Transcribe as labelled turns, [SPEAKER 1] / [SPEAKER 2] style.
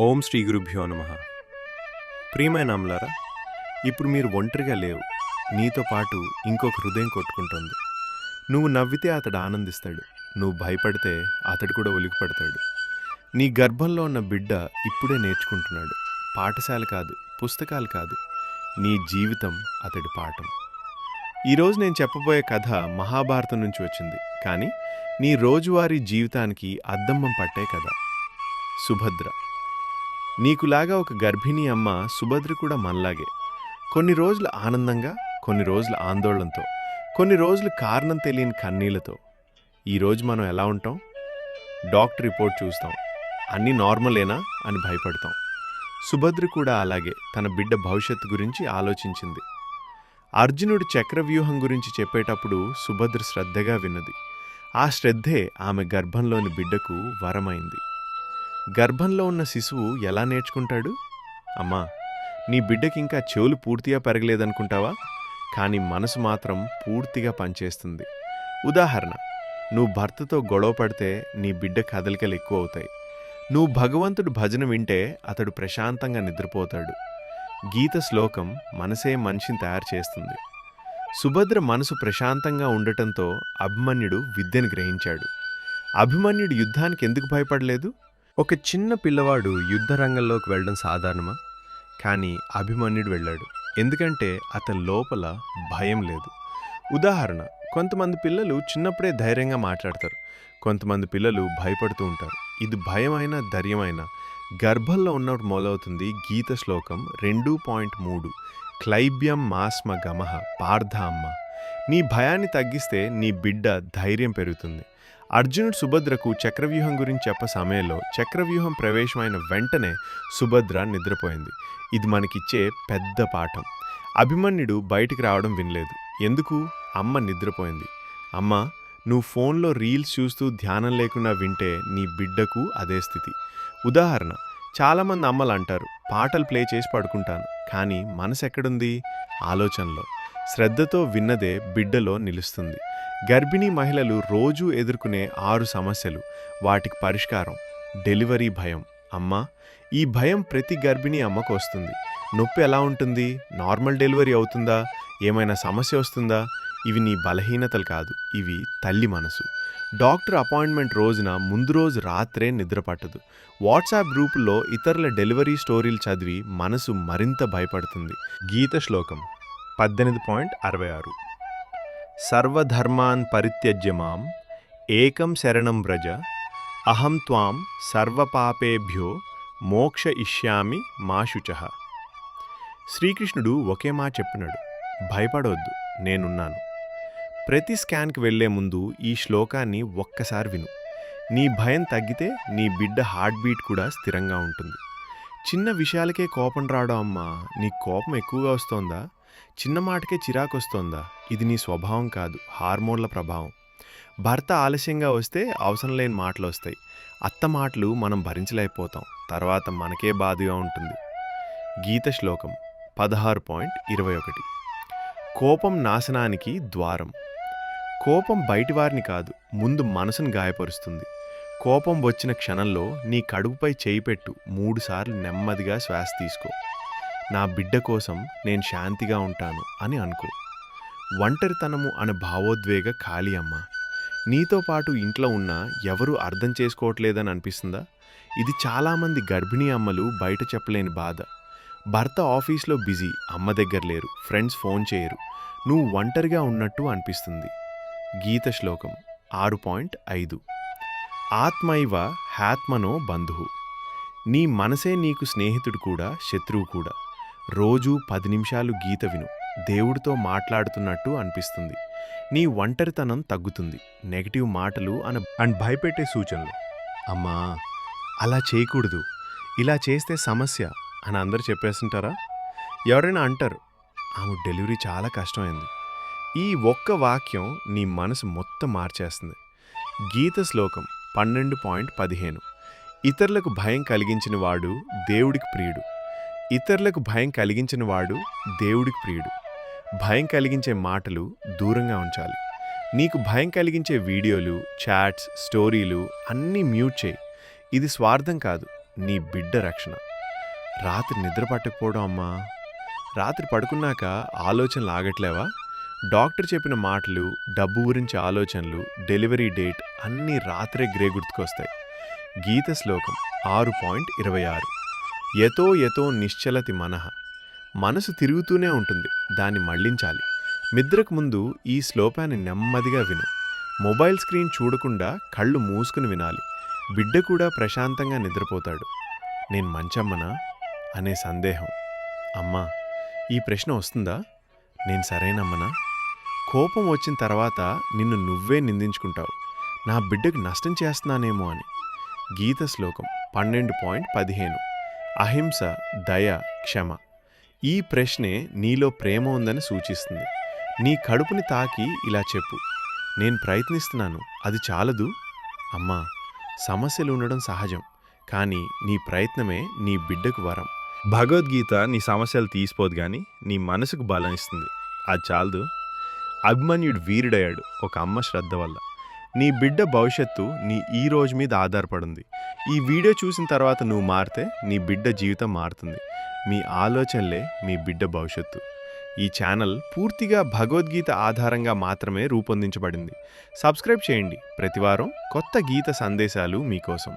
[SPEAKER 1] ఓం శ్రీ గురుభ్యో నమ. ప్రియమైన అమలారా ఇప్పుడు మీరు ఒంటరిగా లేవు. నీతో పాటు ఇంకొక హృదయం కొట్టుకుంటుంది. నువ్వు నవ్వితే అతడు ఆనందిస్తాడు. నువ్వు భయపడితే అతడు కూడా ఒలికిపడతాడు నీ గర్భంలో ఉన్న బిడ్డ ఇప్పుడే నేర్చుకుంటున్నాడు. పాఠశాల కాదు పుస్తకాలు కాదు. నీ జీవితం అతడి పాఠం. ఈరోజు నేను చెప్పబోయే కథ మహాభారతం నుంచి వచ్చింది. కానీ నీ రోజువారీ జీవితానికి అద్దమ్మం పట్టే కథ. సుభద్ర నీకులాగా ఒక గర్భిణీ అమ్మ సుభద్ర కూడా మనలాగే. కొన్ని రోజులు ఆనందంగా కొన్ని రోజులు ఆందోళనతో కొన్ని రోజులు కారణం తెలియని కన్నీళ్ళతో. ఈరోజు మనం ఎలా ఉంటాం? డాక్టర్ రిపోర్ట్ చూస్తాం. అన్నీ నార్మలేనా అని భయపడతాం. సుభద్ర కూడా అలాగే తన బిడ్డ భవిష్యత్తు గురించి ఆలోచించింది. అర్జునుడు చక్రవ్యూహం గురించి చెప్పేటప్పుడు సుభద్ర శ్రద్ధగా విన్నది. ఆ శ్రద్ధే ఆమె గర్భంలోని బిడ్డకు వరమైంది. గర్భంలో ఉన్న శిశువు ఎలా నేర్చుకుంటాడు? అమ్మా నీ బిడ్డకి ఇంకా చెవులు పూర్తిగా పెరగలేదనుకుంటావా? కానీ మనసు మాత్రం పూర్తిగా పనిచేస్తుంది. ఉదాహరణ నువ్వు భర్తతో గొడవ పడితే నీ బిడ్డ కదలికలు ఎక్కువ అవుతాయి నువ్వు భగవంతుడు భజన వింటే అతడు ప్రశాంతంగా నిద్రపోతాడు. గీత శ్లోకం మనసే మనిషిని తయారు చేస్తుంది. సుభద్ర మనసు ప్రశాంతంగా ఉండటంతో అభిమన్యుడు విద్యను గ్రహించాడు. అభిమన్యుడు యుద్ధానికి ఎందుకు భయపడలేదు? ఒక చిన్న పిల్లవాడు యుద్ధ రంగంలోకి వెళ్ళడం సాధారణమా? కానీ అభిమన్యుడు వెళ్ళాడు. ఎందుకంటే అతని లోపల భయం లేదు. ఉదాహరణ కొంతమంది పిల్లలు చిన్నప్పుడే ధైర్యంగా మాట్లాడతారు. కొంతమంది పిల్లలు భయపడుతూ ఉంటారు. ఇది భయమైన ధైర్యమైన? గర్భంలో ఉన్నప్పుడు మొదలవుతుంది గీత శ్లోకం రెండు పాయింట్ మూడు. క్లైబ్యం మాస్మ గమహ పార్థ అమ్మ నీ భయాన్ని తగ్గిస్తే నీ బిడ్డ ధైర్యం పెరుగుతుంది. అర్జునుడు సుభద్రకు చక్రవ్యూహం గురించి చెప్ప సమయంలో చక్రవ్యూహం ప్రవేశమైన వెంటనే సుభద్ర నిద్రపోయింది. ఇది మనకిచ్చే పెద్ద పాఠం. అభిమన్యుడు బయటికి రావడం వినలేదు. ఎందుకు? అమ్మ నిద్రపోయింది. అమ్మ నువ్వు ఫోన్లో రీల్స్ చూస్తూ ధ్యానం లేకుండా వింటే నీ బిడ్డకు అదే స్థితి. ఉదాహరణ చాలామంది అమ్మలు అంటారు పాటలు ప్లే చేసి పడుకుంటాను. కానీ మనసు ఎక్కడుంది ఆలోచనలో. శ్రద్ధతో విన్నదే బిడ్డలో నిలుస్తుంది. గర్భిణీ మహిళలు రోజూ ఎదుర్కొనే ఆరు సమస్యలు. వాటికి పరిష్కారం డెలివరీ భయం. అమ్మా ఈ భయం ప్రతి గర్భిణీ అమ్మకు వస్తుంది. నొప్పి ఎలా ఉంటుంది? నార్మల్ డెలివరీ అవుతుందా? ఏమైనా సమస్య వస్తుందా? ఇవి నీ బలహీనతలు కాదు ఇవి తల్లి మనసు. డాక్టర్ అపాయింట్మెంట్ రోజున ముందు రోజు రాత్రే నిద్ర పట్టదు. వాట్సాప్ గ్రూపుల్లో ఇతరుల డెలివరీ స్టోరీలు చదివి మనసు మరింత భయపడుతుంది. గీత శ్లోకం. పద్దెనిమిది పాయింట్ అరవై ఆరు. సర్వధర్మాన్ పరిత్యజ్య మాం ఏకం శరణం వ్రజ అహం త్వాం సర్వపాపేభ్యో మోక్ష ఇష్యామి మాశుచ శ్రీకృష్ణుడు ఒకే మా చెప్పినాడు భయపడవద్దు నేనున్నాను. ప్రతి స్కాన్కి వెళ్ళే ముందు ఈ శ్లోకాన్ని ఒక్కసారి విను. నీ భయం తగ్గితే నీ బిడ్డ హార్ట్ బీట్ కూడా స్థిరంగా ఉంటుంది. చిన్న విషయాలకే కోపం రావడం అమ్మా నీ కోపం ఎక్కువగా వస్తోందా? చిన్న మాటకే చిరాకొస్తోందా? ఇది నీ స్వభావం కాదు హార్మోన్ల ప్రభావం. భర్త ఆలస్యంగా వస్తే అవసరం లేని మాటలు వస్తాయి అత్త మాటలు మనం భరించలేకపోతాం. తర్వాత మనకే బాధగా ఉంటుంది. గీత శ్లోకం పదహారు పాయింట్ ఇరవై ఒకటి. కోపం నాశనానికి ద్వారం. కోపం బయటివారిని కాదు ముందు మనసును గాయపరుస్తుంది. కోపం వచ్చిన క్షణంలో నీ కడుపుపై చేయి పెట్టు. మూడుసార్లు నెమ్మదిగా శ్వాస తీసుకో. నా బిడ్డ కోసం నేను శాంతిగా ఉంటాను అని అనుకో. ఒంటరితనము అనే భావోద్వేగ ఖాళీ అమ్మ. నీతో పాటు ఇంట్లో ఉన్న ఎవరూ అర్థం చేసుకోవట్లేదని అనిపిస్తుందా? ఇది చాలామంది గర్భిణీ అమ్మలు బయట చెప్పలేని బాధ. భర్త ఆఫీస్లో బిజీ అమ్మ దగ్గర లేరు ఫ్రెండ్స్ ఫోన్ చేయరు. నువ్వు ఒంటరిగా ఉన్నట్టు అనిపిస్తుంది. గీత శ్లోకం ఆరు పాయింట్ ఐదు. ఆత్మైవ హ్యాత్మనో బంధువు నీ మనసే నీకు స్నేహితుడు కూడా శత్రువు కూడా. రోజూ పది నిమిషాలు గీత విను. దేవుడితో మాట్లాడుతున్నట్టు అనిపిస్తుంది. నీ ఒంటరితనం తగ్గుతుంది. నెగిటివ్ మాటలు అన అండ్ భయపెట్టే సూచనలు. అమ్మా అలా చేయకూడదు. ఇలా చేస్తే సమస్య అని అందరూ చెప్పేస్తుంటారా? ఎవరైనా అంటారు ఆమె డెలివరీ చాలా కష్టమైంది. ఈ ఒక్క వాక్యం నీ మనసు మొత్తం మార్చేస్తుంది. గీత శ్లోకం పన్నెండు పాయింట్ పదిహేను. ఇతరులకు భయం కలిగించిన వాడు దేవుడికి ప్రియుడు. ఇతరులకు భయం కలిగించిన వాడు దేవుడికి ప్రియుడు. భయం కలిగించే మాటలు దూరంగా ఉంచాలి. నీకు భయం కలిగించే వీడియోలు చాట్స్ స్టోరీలు అన్నీ మ్యూట్ చేయి. ఇది స్వార్థం కాదు నీ బిడ్డ రక్షణ. రాత్రి నిద్ర పట్టకపోవడం అమ్మా. రాత్రి పడుకున్నాక ఆలోచనలు ఆగట్లేవా? డాక్టర్ చెప్పిన మాటలు డబ్బు గురించి ఆలోచనలు డెలివరీ డేట్ అన్నీ రాత్రే గ్రే గుర్తుకొస్తాయి. గీత శ్లోకం ఆరు పాయింట్ ఇరవై ఆరు. యతో యతో నిశ్చలతి మనః. మనసు తిరుగుతూనే ఉంటుంది దాన్ని మళ్ళించాలి. నిద్రకు ముందు ఈ శ్లోకాన్ని నెమ్మదిగా విను. మొబైల్ స్క్రీన్ చూడకుండా కళ్ళు మూసుకుని వినాలి. బిడ్డ కూడా ప్రశాంతంగా నిద్రపోతాడు. నేను మంచమ్మనా? అనే సందేహం. అమ్మా ఈ ప్రశ్న వస్తుందా? నేను సరైనమ్మనా? కోపం వచ్చిన తర్వాత నిన్ను నువ్వే నిందించుకుంటావు. నా బిడ్డకు నష్టం చేస్తున్నానేమో అని. గీత శ్లోకం పన్నెండు పాయింట్ పదిహేను. అహింస దయ క్షమ. ఈ ప్రశ్నే నీలో ప్రేమ ఉందని సూచిస్తుంది. నీ కడుపుని తాకి ఇలా చెప్పు. నేను ప్రయత్నిస్తున్నాను. అది చాలదు? అమ్మా సమస్యలు ఉండడం సహజం. కానీ నీ ప్రయత్నమే నీ బిడ్డకు వరం.
[SPEAKER 2] భగవద్గీత నీ సమస్యలు తీసిపోదు కానీ నీ మనసుకు బలం ఇస్తుంది అది చాలదు. అభిమన్యుడు వీరుడయ్యాడు. ఒక అమ్మ శ్రద్ధ వల్ల. నీ బిడ్డ భవిష్యత్తు నీ ఈ రోజు మీద ఆధారపడింది. ఈ వీడియో చూసిన తర్వాత నువ్వు మారితే నీ బిడ్డ జీవితం మారుతుంది. మీ ఆలోచనలే మీ బిడ్డ భవిష్యత్తు. ఈ ఛానల్ పూర్తిగా భగవద్గీత ఆధారంగా మాత్రమే రూపొందించబడింది. సబ్స్క్రైబ్ చేయండి. ప్రతివారం కొత్త గీత సందేశాలు మీకోసం.